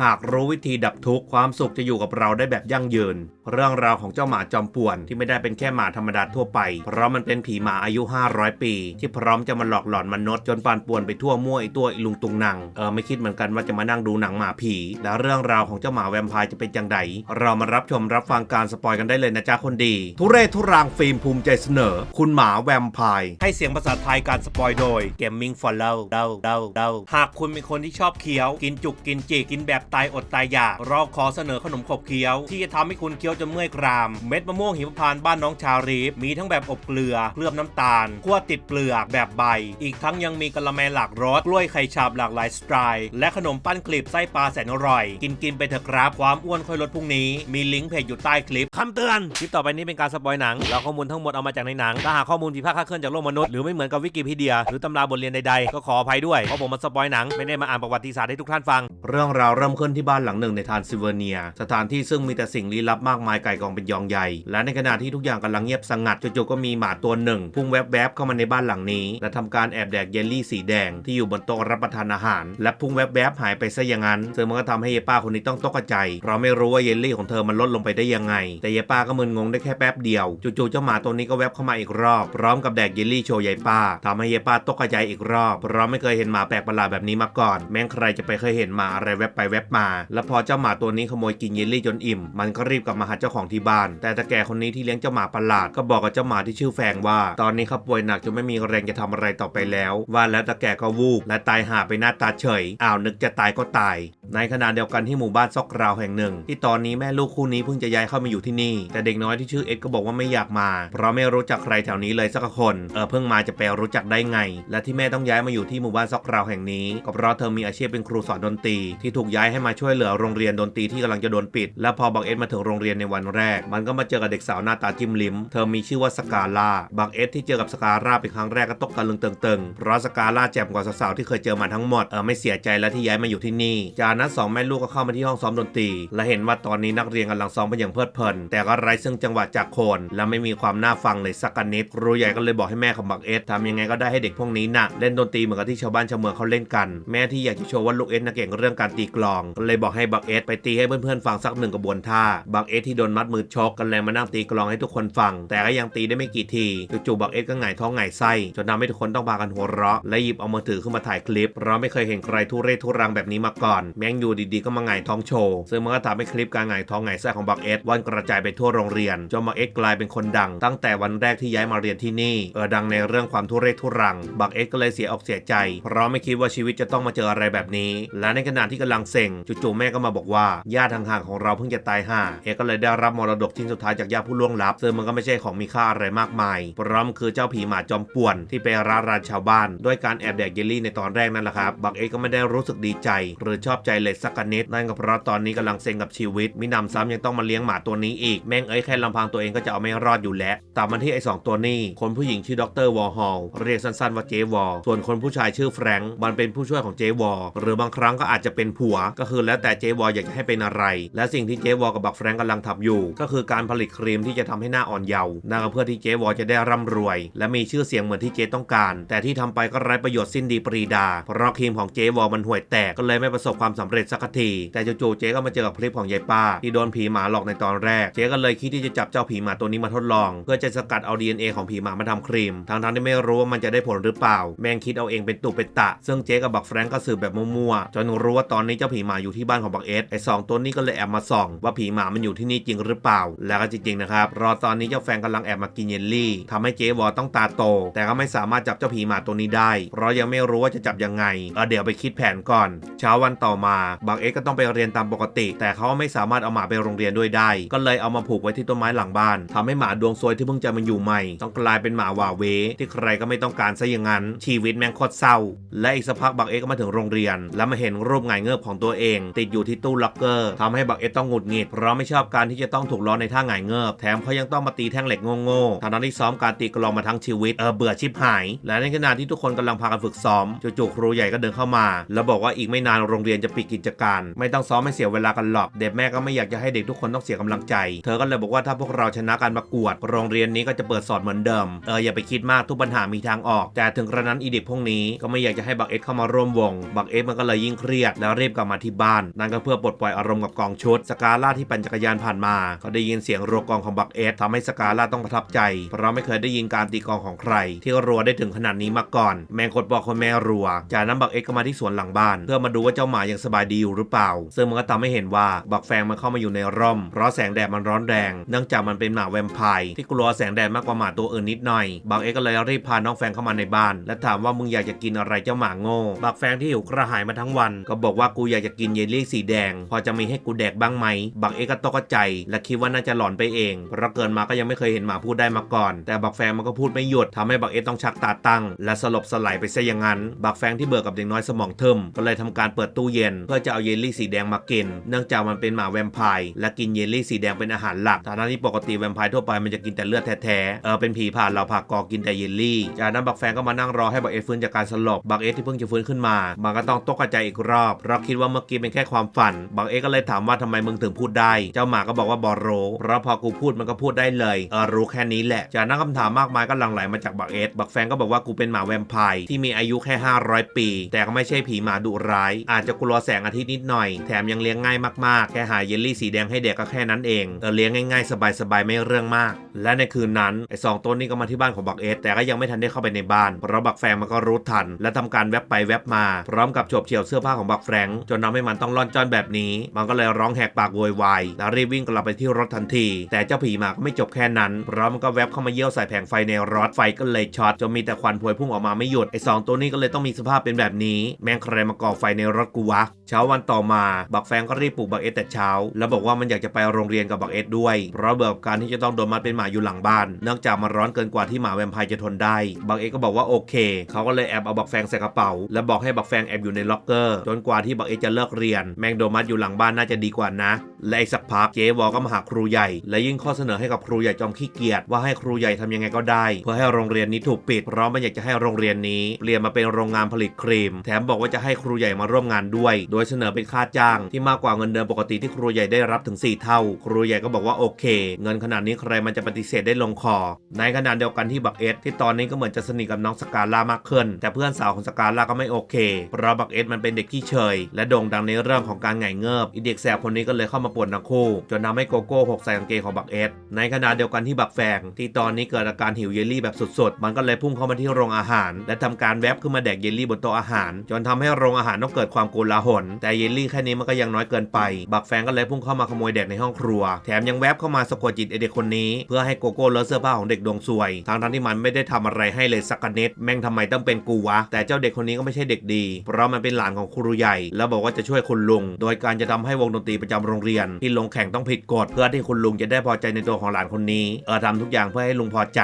หากรู้วิธีดับทุกข์ความสุขจะอยู่กับเราได้แบบยั่งยืนเรื่องราวของเจ้าหมาจอมป่วนที่ไม่ได้เป็นแค่หมาธรรมดาทั่วไป เพราะมันเป็นผีหมาอายุ 500 ปี ที่พร้อมจะมาหลอกหลอนมนุษย์จนปั่นป่วนไปทั่วมั่วไอตัวอีลุงตุงนังเออไม่คิดเหมือนกันว่าจะมานั่งดูหนังหมาผี แล้วเรื่องราวของเจ้าหมาแวมไพร์จะเป็นอย่างไรเรามารับชมรับฟังการสปอยกันได้เลยนะจ๊ะคนดี ทุเรศทุรังฟิล์มภูมิใจเสนอ คุณหมาแวมไพร์ให้เสียงภาษาไทยการสปอยโดย Gaming for l o v เดาเดาเดาหากคุณเป็นคนที่ชอบเคี้ยว กินจุกกินจีกินแบบตายอดตายอยากราขอเสนอขนมขบเคี้ยวที่จะทำให้คุณเคี้ยวจนเมื่อยกราม เม็ดมะม่วงหิมพานต์บ้านน้องชารีฟมีทั้งแบบอบเกลือเคลือบน้ำตาลคั่วติดเปลือกแบบใบ อีกทั้งยังมีกะละแมหลากรสกล้วยไข่ฉาบหลากหลายสไตล์และขนมปั้นกลีบไส้ปลาแสนอร่อย กินกินไปเถอะครับความอ้วนค่อยลดพรุ่งนี้ มีลิงก์เพจอยู่ใต้คลิปคำเตือนคลิปต่อไปนี้เป็นการสปอยหนังเราข้อมูลทั้งหมดเอามาจากในหนังถ้าหากข้อมูลผิดพลาดคลาดเคลื่อนจากโลกมนุษย์หรือไม่เหมือนกับวิกิพีเดีย หรือตำราบทเรียนใดๆก็ขออภัยด้วยเพราะผมมาสปอยหนังไม่ได้มาอ่านประวัติศาสตร์ให้ทุกท่านฟัง เรื่องราวเริ่มขึ้นที่บ้านหลังหนึ่งในทานซิเวเนีย สถานที่ซึ่งมีแต่สิ่งลี้ลับมากมายไก่กองเป็นยองใหญ่ และในขณะที่ทุกอย่างกำลังเงียบสงัดจู่ๆก็มีหมาตัวหนึ่งพุ่งแวบๆเข้ามาในบ้านหลังนี้ และทำการแอบแดกเยลลี่สีแดงที่อยู่บนโต๊ะรับประทานอาหาร และพุ่งแวบๆหายไปซะอย่างนั้นซึ่งมันก็ทำให้เยป้าคนนี้ต้องตกใจเพราะไม่รู้ว่าเยลลี่ของเธอมันลดลงไปได้ยังไง แต่เยป้าก็มึนงงได้แค่แป๊บเดียวจู่ๆเจ้าหมาตัวนี้ก็แวบเข้ามาอีกรอบ พร้อมกับแดกเยลลี่โชว์ยายป้าทำให้ยายป้าตกใจอีกรอบเพราะไม่เคยเห็นหมาแปลกประหลาดแบบนี้มาก่อน แม้งใครจะไปเคยเห็นหมาอะไรแวบไปแวบมา แล้วพอเจ้าหมาตัวนี้ขโมยกินเยลลี่จนอิ่ม มันก็รีบกลับมาหาเจ้าของที่บ้าน แต่ตาแก่คนนี้ที่เลี้ยงเจ้าหมาประหลาดก็บอกกับเจ้าหมาที่ชื่อแฟงว่า ตอนนี้เขาป่วยหนักจนไม่มีแรงจะทำอะไรต่อไปแล้ว ว่าแล้วตาแก่ก็วูบและตายหาไปหน้าตาเฉยอ้าวนึกจะตายก็ตาย ในขณะเดียวกันที่หมู่บ้านซอกราวแห่งหนึ่ง ที่ตอนนี้แม่ลูกคู่นี้เพิ่งจะย้ายเข้ามาอยู่ที่นี่ แต่เด็กน้อยที่ชื่อเอ็ดก็บอกว่าไม่อยากมา เพราะไม่รู้จักใครแถวนี้เลยสักคนเออเพิ่งมาจะไปรู้จักได้ไง และที่แม่ต้องย้ายมาอยู่ที่หมู่บ้านซอกราวแห่งนี้ก็เพราะเธอมีอาชีพเป็นครูสอนดนตรีที่ถูกย้ายให้มาช่วยเหลือโรงเรียนดนตรีที่กำลังจะโดนปิด และพอบังเอ็ดมาถึงโรงเรียนในวันแรก มันก็มาเจอกับเด็กสาวหน้าตาจิ้มลิ้ม เธอมีชื่อว่าสกาล่าบังเอ็ดที่เจอกับสกาล่าเป็นครั้งแรกก็ตกตะลึงเติงๆเพราะสกาล่าแจ่มกว่าสาวๆที่เคยเจอมาทั้งหมดเออไม่เสียใจแล้วที่ย้ายมาอยู่ที่นี่จากนั้นสองแม่ลูกก็เข้ามาที่ห้องซ้อมดนตรี และเห็นว่าตอนนี้นักเรียนกำลังซ้อมไปอย่างเพลิดเพลิน แต่ก็ไร้ซึ่งจังหวะจากโคน และไม่มีความน่าฟังเลยสักนิดครูใหญ่ก็เลยบอกให้แม่ของบักเอสทำยังไงก็ได้ให้เด็กพวกนี้น่ะเล่นดนตรีเหมือนกับที่ชาวบ้านชาวเมืองเขาเล่นกัน แม่ที่อยากจะโชว์ว่าลูกเอสน่ะเก่งเรื่องการตีกลองก็เลยบอกให้บักเอสไปตีให้เพื่อนๆฟังสักหนึ่งกระบวนท่าบักเอสที่โดนมัดมือชกกันเลยมานั่งตีกลองให้ทุกคนฟัง แต่ก็ยังตีได้ไม่กี่ทีจู่ๆบักเอสก็หงายท้องหงายไส้จนทำให้ทุกคนต้องพากันหัวเราะและหยิบเอามือถือขึ้นมาถ่ายคลิปเพราะไม่เคยเห็นใครทุเรศทุรังแบบนี้มาก่อนแม่งอยู่ดีๆ ก็มาหงายท้องโชว์ ซึ่งมันก็ทำให้คลิปการหงายท้องหงายไส้ของบักเอสวันกระจายไปทั่วโรงเรียนจนบักเอสกลายเป็นคนดัง ตั้งแต่วันแรกที่ย้ายมาเรียนที่นี่เออดังในเรื่องความทุเรศทุรัง บักเอสก็เลยเสียอกเสียใจ เพราะไม่คิดว่าชีวิตจะต้องมาเจออะไรแบบนี้ และในขณะที่กำลังเซ็งจู่ๆแม่ก็มาบอกว่าญาติห่างๆของเราเพิ่งจะตายห่าเอก็เลยได้รับมรดกชิ้นสุดท้ายจากญาติผู้ล่วงลับ ซึ่งมันก็ไม่ใช่ของมีค่าอะไรมากมายเพราะมันคือเจ้าผีหมาจอมป่วนที่ไปร้าราชาวบ้าน ด้วยการแอบแดกเยลลี่ในตอนแรกนั่นแหละครับบักเอก็ไม่ได้รู้สึกดีใจ หรือชอบใจเลยสักนิด นั่นก็เพราะตอนนี้กำลังเซ็งกับชีวิต มินำซ้ำยังต้องมาเลี้ยงหมาตัวนี้อีก แม่งเอ้ยแค่ลำพังตัวเองก็จะเอาไม่รอดอยู่แล้วตามมาที่ไอ้สองตัวนี้ คนผู้หญิงชื่อดรวอลฮอลเรียกสั้นๆว่าเจวอลส่วนคนผู้ชายชื่อแฟรงค์มันเป็นผู้ช่วยของเจวอลหรือบางครั้งก็อาจจะเป็นผัว ก็คือแล้วแต่เจวอลอยากจะให้เป็นอะไร และสิ่งที่เจวอลกับบักแฟรงค์กำลังทำอยู่ ก็คือการผลิตครีมที่จะทำให้หน้าอ่อนเยาว์นั่นก็เพื่อที่เจวอลจะได้ร่ำรวย และมีชื่อเสียงเหมือนที่เจต้องการ แต่ที่ทำไปก็ไร้ประโยชน์สิ้นดีปรีดาเพราะครีมของเจวอลมันห่วยแตกก็เลยไม่ประสบความสำเร็จสักที แต่จู่ๆเจก็มาเจอกับคลิปของยายป้า ที่โดนผีหมาหลอกในตอนแรก เจก็เลยคิดที่จะจับเจ้าผีหมาตัวนี้มาทดลอง เพื่อจะสกัดเอา DNA ของผีหมามาทำครีมทั้งๆที่ไม่รู้ว่ามันจะได้ผลหรือเปล่า แม่งคิดเอาเองเป็นตุเป็นตะ ซึ่งเจกับบักแฟรงก์ก็สืบแบบมั่วๆจนรู้ว่าตอนนี้เจ้าผีหมาอยู่ที่บ้านของบักเอสไอสองตัวนี้ก็เลยแอบมาส่อง ว่าผีหมามันอยู่ที่นี่จริงหรือเปล่า แล้วก็จริงๆนะครับรอตอนนี้เจ้าแฟงก์กำลังแอบมากินเยลลี่ทำให้เจวอต้องตาโต แต่ก็ไม่สามารถจับเจ้าผีหมาตัวนี้ได้ เพราะยังไม่รู้ว่าจะจับยังไงเเดี๋ยวไปคิดแผนก่อน เช้าวันต่อมาบักเอสก็ต้องไปเรียนตามปกติ แต่เขาไม่สามารถเอาหมาไปโรงเรียนด้วยได้ ก็เลยเอามาผูกไว้ที่ต้นไม้หลังบ้านทำให้หมาดวงซวยที่เพิ่งจะมาอยู่ใหม่ ต้องกลายเป็นหมาหว่าเว ที่ใครก็ไม่ต้องการซะอย่างนั้น ชีวิตแม่งโคตรเศร้า และอีกสักพักบักเอสก็มาถึงโรงเรียน แล้วมาเห็นรูปไงเงือบของตัวเอง ติดอยู่ที่ตู้ล็อกเกอร์ทำให้บักเอสต้องหงุดหงิดเพราะไม่ชอบการที่จะต้องถูกล้อในท่าไงเงือบแถมเขายังต้องมาตีแท่งเหล็กโง่ๆทางนั้นที่ซ้อมการตีกลองมาทั้งชีวิตเออเบื่อชิบหาย และในขณะที่ทุกคนกำลังพากันฝึกซ้อมจู่ๆครูใหญ่ก็เดินเข้ามา แล้วบอกว่าอีกไม่นานโรงเรียนจะปิดปิดกิจการ ไม่ต้องซ้อมไม่เสียเวลากันหรอก เด็กแม่ก็ไม่อยากจะให้เด็กทุกคนต้องเสียกำลังใจ เธอก็เลยบอกว่าถ้าพวกเราชนะการประกวด โรงเรียนนี้ก็จะเปิดสอนเหมือนเดิม เอออย่าไปคิดมากทุกปัญหามีทางออก แต่ถึงกระนั้นอีเด็กพวกนี้ก็ไม่อยากจะให้บักเอ็ดเข้ามาร่วมวง บักเอ็ดมันก็เลยยิ่งเครียดแล้วรีบกลับมาที่บ้าน นั่นก็เพื่อปลดปล่อยอารมณ์กับกองชุด สกาล่าที่ปั่นจักรยานผ่านมา ก็ได้ยินเสียงรัวกองของบักเอ็ดทำให้สกาล่าต้องประทับใจ เพราะไม่เคยได้ยินการตีกองของใคร ที่รัวได้ถึงขนาดนี้มาก่อน แมงกดบอกคนแม่รัว จากนั้นบักเอ็ดก็มาที่สวนหลังบ้าน เพื่อมาดูว่าเจ้าหมายังสบายดีอยู่หรือเปล่า ซึ่งมันก็ทำให้เห็นว่าบักแฟงมันเข้ามาอยู่ในร่ม เพราะแสงแดดมันร้อนแรง เนื่องจากมันเป็นหมาแวมไพร์ที่กลัวแสงแดดมากกว่าหมาตัวอื่นนิดหน่อย บักเอ็ดก็เลยรีบพาน้องแฟงเข้ามาในบ้าน และถามว่ามึงอยากจะกินอะไรเจ้าหมาโง่ บักแฟงที่หิวกระหายมาทั้งวัน ก็บอกว่ากูอยากจะกินเยลลี่สีแดง พอจะมีให้กูแดกบ้างไหม บักเอ็ดก็ตกใจ และคิดว่าน่าจะหลอนไปเอง เพราะเกินมาก็ยังไม่เคยเห็นหมาพูดได้มาก่อน แต่บักแฟงมันก็พูดไม่หยุดทำให้บักเอ็ดต้องชักตาตั้ง และสลบสลายไปซะอย่างนั้น บักแฟงที่เบื่อกับเด็กน้อยสมองเทิมก็เลยทำการเปิดตู้เย็นเพื่อจะเอาเยลลี่สีแดงมากิน เนื่องจากมันเป็นหมาแวมไพร์และกินเยลลี่สีแดงเป็นอาหารหลักทางที่ปกติแวมไพร์ทั่วไปมันจะกินแต่เลือดแท้ๆ เออเป็นผีผ่านเราผ่ากอกินแต่เยลลี่ จากนั้นบักแฟงก็มานั่งรอให้บักเอ็ดฟื้นจากการสลบ บักเอ็ดที่เพิ่งจะฟื้นขึ้นมา มันก็ต้องตกใจอีกรอบเพราะคิดว่าเมื่อกี้เป็นแค่ความฝัน บักเอ็ดก็เลยถามว่าทำไมมึงถึงพูดได้ เจ้าหมาก็บอกว่าบอโรเพราะพอกูพูดมันก็พูดได้เลย เออรู้แค่นี้แหละ จากนั้นคำถามมากมายก็หลั่งไหลมาจากบักเอ็ดบักแฟงก็บอกว่ากูเป็นหมาแวมไพร์ที่มีอายุแค่ 500 ปี แต่ก็ไม่ใช่ผีหมาดุร้าย อาจจะกลัวแสงอาทิตย์นิดหน่อย แถมยังเลี้ยงง่ายมากๆ แค่หาเยลลี่สีแดงให้เด็กก็แค่นั้นเองเออเลี้ยงง่ายๆ สบายๆ ไม่เรื่องมาก และในคืนนั้นไอ้สองตัวนี้ก็มาที่บ้านของบักเอ็ดแต่ก็ยังไม่ทันได้เข้าไปในบ้านเพราะบักแฟงมันก็รู้ทัน และทำการแวบไปแวบมา พร้อมกับฉบเฉี่ยวเสื้อผ้าของบักแฟงจนทำให้มันต้องร่อนจ้อนแบบนี้ มันก็เลยร้องแหกปากโวยวายแล้วรีบวิ่งกลับไปที่รถทันที แต่เจ้าผีหมาก็ไม่จบแค่นั้นเพราะมันก็แวบเข้ามาเยี่ยวใส่แผงไฟในรถไฟก็เลยช็อตจนมีแต่ควันพวยพุ่งออกมาไม่หยุดไอ้สองตัวนี้ก็เลยต้องมีสภาพเป็นแบบนี้ แม่งใครมาก่อไฟในรถกูวะเช้าวันต่อมาบักแฟงก็รีบปลุกบักเอ็ดแต่เช้า แล้วบอกว่ามันอยากจะไปโรงเรียนกับบักเอ็ดด้วย เพราะเบื่อกับการที่จะต้องโดนมัดเป็นหมาอยู่หลังบ้าน เนื่องจากมันร้อนเกินกว่าที่หมาแวมไพร์จะทนได้ บักเอ็ดก็บอกว่าโอเค เขาก็เลยแอบเอาบักแฟงใส่กระเป๋า แล้วบอกให้บักแฟงแอบอยู่ในล็อกเกอร์ จนกว่าที่บักเอ็ดจะเลิกเรียน แมงโดนมัดอยู่หลังบ้านน่าจะดีกว่านะ และอีกสักพักเจ๊วอก็มาหาครูใหญ่ และยื่นข้อเสนอให้กับครูใหญ่จอมขี้เกียจว่าให้ครูใหญ่ทำยังไงก็ได้ เพื่อให้โรงเรียนนี้ถูกปิดเพราะมันอยากจะให้โรงเรียนนี้เปลี่ยนมาเป็นโรงงานผลิตครีม แถมบอกว่าจะให้ครูใหญ่มาร่วมงานด้วยโดยเสนอเป็นค่าจ้างที่มากกว่าเงินเดือนปกติที่ครูใหญ่ได้รับถึง 4 เท่า ครูใหญ่ก็บอกว่าโอเค เงินขนาดนี้ใครมันจะปฏิเสธได้ลงคอ ในขณะเดียวกันที่บักเอสที่ตอนนี้ก็เหมือนจะสนิทกับน้องสกาล่ามากขึ้น แต่เพื่อนสาวของสกาล่าก็ไม่โอเค เพราะบักเอสมันเป็นเด็กที่เฉย และโด่งดังในเรื่องของการไงเงิบอีเด็กแสบคนนี้ก็เลยเข้ามาป่วนทั้งคู่ จนทำให้โกโก้หกใส่กางเกงของบักเอสในขณะเดียวกันที่บักแฟงที่ตอนนี้เกิดอาการหิวเยลลี่แบบสุดๆ มันก็เลยพุ่งเข้ามาที่โรงอาหาร และทำการแวบขึ้นมาแดกเยลลี่บนโต๊ะอาหาร จนทำให้โรงอาหารต้องเกิดความโกลาหลแต่เยลลี่แค่นี้มันก็ยังน้อยเกินไป บักแฟงก็เลยพุ่งเข้ามาขโมยแดกในห้องครัว แถมยังแวบเข้ามาสะกดจิตเด็กคนนี้ เพื่อให้โกโก้เลอะเสื้อผ้าของเด็กดวงซวยทางทั้งที่มันไม่ได้ทำอะไรให้เลยสักนิดแม่งทำไมต้องเป็นกูวะ แต่เจ้าเด็กคนนี้ก็ไม่ใช่เด็กดี เพราะมันเป็นหลานของครูใหญ่ แล้วบอกว่าจะช่วยคุณลุง โดยการจะทำให้วงดนตรีประจำโรงเรียน ที่ลงแข่งต้องผิดกฎเพื่อที่คุณลุงจะได้พอใจในตัวของหลานคนนี้ เออทำทุกอย่างเพื่อให้ลุงพอใจ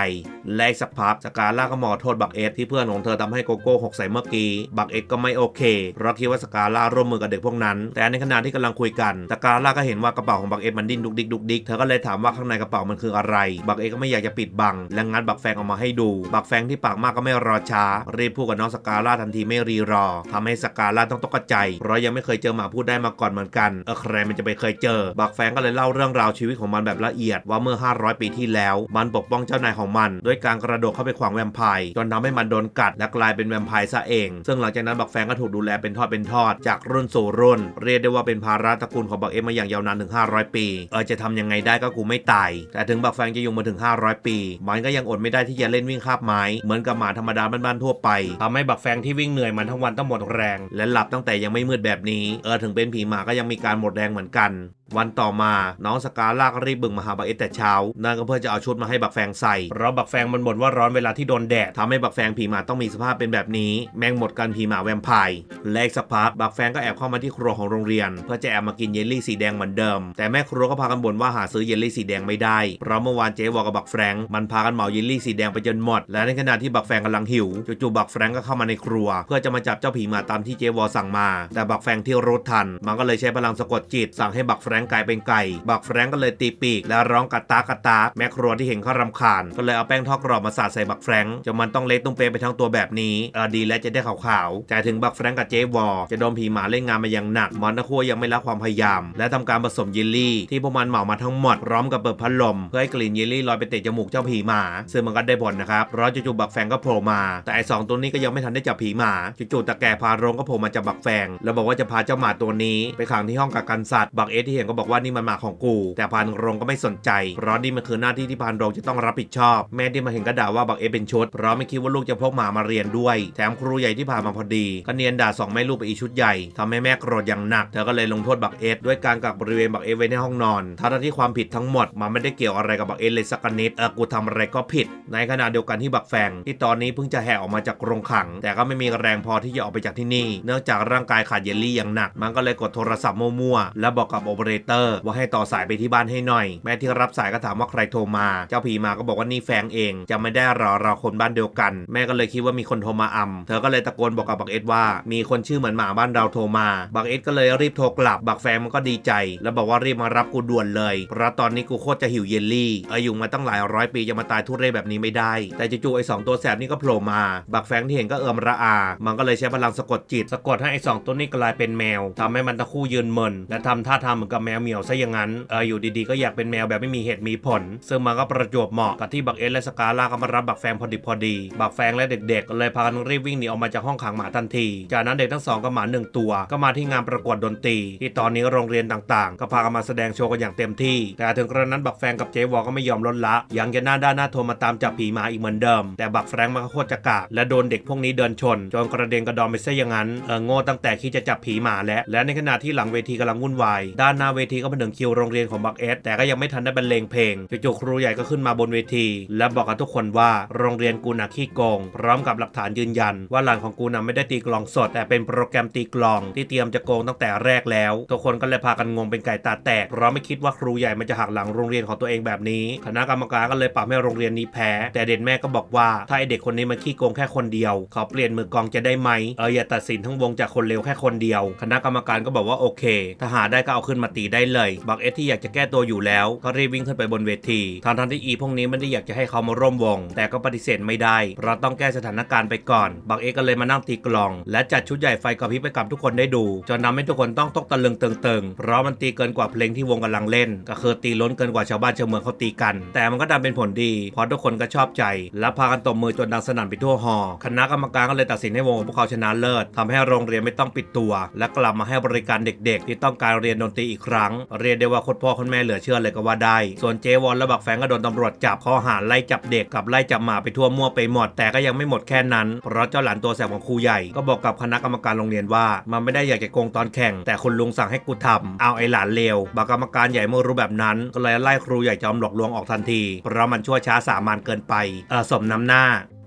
และอีกสักพักสกาล่าก็มอโทษบักเอสที่เพื่อนของเธอทำให้โกโก้หกใส่เมื่อกี้ บักเอสก็ไม่โอเค เพราะคิดว่าสกาล่าร่วมมือกับเด็กพวกนั้น แต่ในขณะที่กำลังคุยกันสกาล่าก็เห็นว่ากระเป๋าของบักเอสมันดิ้นดุกดิกดุกดิกเธอก็เลยถามว่าข้างในกระเป๋ามันคืออะไร บักเอสก็ไม่อยากจะปิดบัง และงัดบักแฟงออกมาให้ดู บักแฟงที่ปากมากก็ไม่รอช้ารีบพูดกับน้องสกาล่าทันทีไม่รีรอทำให้สกาล่าต้องตกใจ เพราะยังไม่เคยเจอหมาพูดได้มาก่อนเหมือนกันเออใครมันจะไปเคยเจอ บักแฟงก็เลยเล่าเรื่องราวชีวิตของมันแบบละเอียดว่าเมื่อ 500 ปีที่แล้ว มันปกป้องเจ้านายของมันด้วยการกระโดดเข้าไปขวางแวมไพร์จนทำให้มันโดนกัดและกลายเป็นแวมไพร์ซะเอง ซึ่งหลังจากนั้นบักแฟงก็ถูกดูแลเป็นทอดเป็นทอดจากรนสู่รุ่น เรียกได้ว่าเป็นภาระตระกูลของบักเอ็มมาอย่างยาวนานถึง 500 ปี เออจะทำยังไงได้ก็กูไม่ตาย แต่ถึงบักแฟงจะอยู่มาถึง 500 ปี มันก็ยังอดไม่ได้ที่จะเล่นวิ่งคาบไม้ เหมือนกับหมาธรรมดาบ้านๆทั่วไปทำให้บักแฟงที่วิ่งเหนื่อยมันทั้งวันต้องหมดแรง และหลับตั้งแต่ยังไม่มืดแบบนี้ เออถึงเป็นผีหมาก็ยังมีการหมดแรงเหมือนกัน วันต่อมาน้องสกาลาก็รีบบึงมาหาบักเอสแต่เช้านั่นก็เพื่อจะเอาชุดมาให้บักแฟงใส่เพราะบักแฟงมันบ่นว่าร้อนเวลาที่โดนแดดทำให้บักแฟงผีหมาต้องมีสภาพเป็นแบบนี้ แมงหมดกันผีหมาแวมไพร์และอีกสักพักบักแฟงก็แอบเข้ามาที่ครัวของโรงเรียน เพื่อจะแอบมากินเยลลี่สีแดงเหมือนเดิม แต่แม่ครัวก็พากันบ่นว่าหาซื้อเยลลี่สีแดงไม่ได้เพราะเมื่อวานเจ๊วอกับบักแฟงมันพากันเหมาเยลลี่สีแดงไปจนหมด และในขณะที่บักแฟงกำลังหิวจู่ๆบักแฟงก็เข้ามาในครัว เพื่อจะมาจับเจ้าผีหมาตามที่เจ๊วอสั่งมา แต่บักแฟงที่รู้ทัน มันก็เลยใช้พลังสะกดจิตสั่งให้บักแฟงงค์กลายเป็นไก่บักแฟรงค์ก็เลยตีปีก แล้วร้องกระตากกระตากแม่ครัวที่เห็นเขารำคาญ ก็เลยเอาแป้งทอดกรอบมาสาดใส่บักแฟรงค์จนมันต้องเละตุ้มเปย์ไปทั้งตัวแบบนี้เออดีแล้วจะได้ขาวๆแต่ถึงบักแฟรงค์กับเจ๊วอจะโดนผีหมาเล่นงานมาอย่างหนักมอนตะคัวยังไม่ละความพยายาม และทำการผสมเยลลี่ ที่พวกมันเหมามาทั้งหมดพร้อมกับเปิดพัดลมเพื่อให้กลิ่นเยลลี่ลอยไปเตะจมูกเจ้าผีหมา ซึ่งมันก็ได้ผลนะครับเพราะจู่ๆบักแฟรงค์ก็โผล่มา แต่ไอสองตัวนี้ก็ยังไม่ทันได้จับผีหมาจู่ๆตะแก่พาโรงก็โผล่มาจับบักแฟง แล้วบอกว่าจะพาเจ้าหมาตัวนี้ไปขังที่ห้องกักกันสัตว์บักเอสที่เห็นก็บอกว่านี่มันหมาของกู แต่พานรงก็ไม่สนใจ เพราะนี่มันคือหน้าที่ที่พานรงจะต้องรับผิดชอบ แม่ที่มาเห็นก็ด่าว่าบักเอเป็นชุดเพราะไม่คิดว่าลูกจะพกหมามาเรียนด้วย แถมครูใหญ่ที่ผ่านมาพอดีก็เนียนด่าสองแม่ลูกไปอีชุดใหญ่ทำให้แม่โกรธอย่างหนักเธอก็เลยลงโทษบักเอด้วยการกักบริเวณบักเอไว้ในห้องนอนทั้งที่ความผิดทั้งหมดมันไม่ได้เกี่ยวอะไรกับบักเอเลยสักนิดเออกูทำอะไรก็ผิด ในขณะเดียวกันที่บักแฟงที่ตอนนี้เพิ่งจะแหกออกมาจากโรงขัง แต่ก็ไม่มีแรงพอที่จะออกไปจากที่นี่ เนื่องจากร่างกายขาดเยลลี่อย่างหนัก มันก็เลยกดโทรศัพท์มั่วๆแล้วบอกกับโอเปเรเตอร์ ว่าให้ต่อสายไปที่บ้านให้หน่อย แม่ที่รับสายก็ถามว่าใครโทรมา เจ้าผีมาก็บอกว่านี่แฟงเอง จะไม่ได้รอเราคนบ้านเดียวกัน แม่ก็เลยคิดว่ามีคนโทรมาอำเธอก็เลยตะโกนบอกกับบักเอ็ดว่า มีคนชื่อเหมือนหมาบ้านเราโทรมา บักเอ็ดก็เลยรีบโทรกลับ บักแฟงมันก็ดีใจ แล้วบอกว่ารีบมารับกูด่วนเลย เพราะตอนนี้กูโคตรจะหิวเยลลี่ อายุมาตั้งหลายร้อยปีจะมาตายทุเรศแบบนี้ไม่ได้ แต่จู่ๆไอ้สองตัวแสบนี่ก็โผล่มา บักแฟงที่เห็นก็เอิมระอา มันก็เลยใช้พลังสะกดจิต สะกดให้ไอ้สองตัวนี้กลายเป็นแมวทำให้มันตะคู่ยืนเมินและทำท่าทางเหมือนกับแมวเหมียวซะอย่างนั้นเอออยู่ดีๆก็อยากเป็นแมวแบบไม่มีเหตุมีผล ซึ่งมันก็ประจวบเหมาะกับที่บักเอสและสกาล่าก็มารับบักแฟงพอดีพอดี บักแฟงและเด็กๆก็เลยพากันรีบวิ่งหนีออกมาจากห้องขังหมาทันที จากนั้นเด็กทั้งสองกับหมาหนึ่งตัวก็มาที่งานประกวดดนตรี ที่ตอนนี้โรงเรียนต่างๆ ก็พากันมาแสดงโชว์กันอย่างเต็มที่ แต่ถึงกระนั้นบักแฟงกับเจวอก็ไม่ยอมลดละ ยังจะหน้าด้านหน้าโทรมาตามจับผีหมาอีกเหมือนเดิม แต่บักแฟงมันก็โคตรจะกากและโดนเด็กพวกนี้เดินชนจนกระเด็นกระดอนไปซะอย่างนั้นเออโง่ตั้งแต่คิดจะจับผีหมาแล้วและในขณะที่หลังเวทีกำลังวุ่นวายด้านหน้าเวทีก็เป็นถึงคิวโรงเรียนของบักเอสแต่ก็ยังไม่ทันได้บรรเลงเพลงจู่ๆครูใหญ่ก็ขึ้นมาบนเวที และบอกกับทุกคนว่าโรงเรียนกูน่ะขี้โกง พร้อมกับหลักฐานยืนยัน ว่าหลานของกูน่ะไม่ได้ตีกลองสด แต่เป็นโปรแกรมตีกลอง ที่เตรียมจะโกงตั้งแต่แรกแล้ว ทุกคนก็เลยพากันงงเป็นไก่ตาแตกเพราะไม่คิดว่าครูใหญ่มันจะหักหลังโรงเรียนของตัวเองแบบนี้คณะกรรมการก็เลยปรับให้โรงเรียนนี้แพ้ แต่เด็กแม่ก็บอกว่าถ้าไอเด็กคนนี้มันขี้โกงแค่คนเดียวเขาเปลี่ยนมือกองจะได้ไหมเอออย่าตัดสินทั้งวงจากคนเลวแค่คนเดียว คณะกรรมการก็บอกว่าโอเค ถ้าหาได้ก็เอาขึ้นมาตีได้เลยบักเอสที่อยากจะแก้ตัวอยู่แล้ว ก็รีบวิ่งขึ้นไปบนเวทีทางทันที่อีพวกนี้ไม่ได้อยากจะให้เขามาร่วมวง แต่ก็ปฏิเสธไม่ได้ เพราะต้องแก้สถานการณ์ไปก่อนบักเอสก็เลยมานั่งตีกลอง และจัดชุดใหญ่ไฟกระพริบไปกับทุกคนได้ดู จนทำให้ทุกคนต้องตกตะลึงเติงๆเพราะมันตีเกินกว่าเพลงที่วงกำลังเล่น ก็คือตีล้นเกินกว่าชาวบ้านชาวเมืองเขาตีกัน แต่มันก็ดันเป็นผลดีเพราะทุกคนก็ชอบใจ และพากันตบมือจนดังสนั่นไปทั่วหอคณะกรรมการก็เลยตัดสินให้วงของพวกเขาชนะเลิศทำให้โรงเรียนไม่ต้องปิดตัว และกลับมาให้บริการเด็ก ๆ ที่ต้องการเรียนดนตรีอีกครั้ง เรียนได้ว่าคตรพ่อคนแม่เหลือเชื่อเลยก็ว่าได้ ส่วนเจวอนและบักแฟงก็โดนตำรวจจับข้อหาไล่จับเด็กกับไล่จับหมาไปทั่วมั่วไปหมด แต่ก็ยังไม่หมดแค่นั้น เพราะเจ้าหลานตัวแสบของครูใหญ่ก็บอกกับคณะกรรมการโรงเรียนว่า มันไม่ได้อยากจะโกงตอนแข่ง แต่คุณลุงสั่งให้กูทำเอาไอ้หลานเลวบักกรรมการใหญ่เมื่อรู้แบบนั้นก็เลยไล่ครูใหญ่จอมหลอกลวงออกทันทีเพราะมันชั่วช้าสามัญเกินไปเออสมน้ำหน้า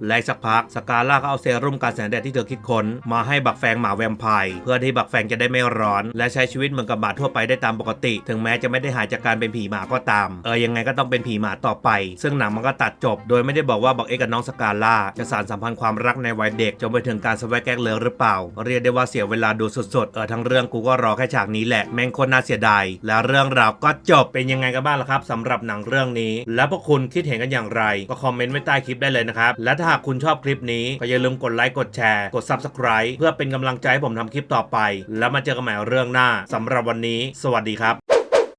และสักพักสกาล่าก็เอาเซรุ่มการแสงแดดที่เธอคิดค้นมาให้บักแฟงหมาแวมไพร์เพื่อที่บักแฟงจะได้ไม่ร้อน และใช้ชีวิตเหมือนกับหมาทั่วไปได้ตามปกติ ถึงแม้จะไม่ได้หายจากการเป็นผีหมาก็ตาม เออยังไงก็ต้องเป็นผีหมาต่อไป ซึ่งหนังมันก็ตัดจบ โดยไม่ได้บอกว่าบักเอกกับน้องสกาล่าจะสานสัมพันธ์ความรักในวัยเด็กจนไปถึงการสวายแกล้งเลิหรือเปล่า เรียกได้ว่าเสียเวลาดูสดๆเออทั้งเรื่องกูก็รอแค่ฉากนี้แหละแม่งโคตรน่าเสียดายแล้วเรื่องราวก็จบเป็นยังไงกันบ้างล่ะครับสำหรับหนังเรื่องนี้ แล้วพวกคุณคิดเห็นกันอย่างไร ก็คอมเมนต์ไว้ใต้คลิปได้เลยนะครับและถ้าหากคุณชอบคลิปนี้ ก็อย่าลืมกดไลค์กดแชร์กด Subscribe เพื่อเป็นกำลังใจให้ผมทำคลิปต่อไป แล้วมาเจอกันใหม่เรื่องหน้าสำหรับวันนี้ สวัสดีครับ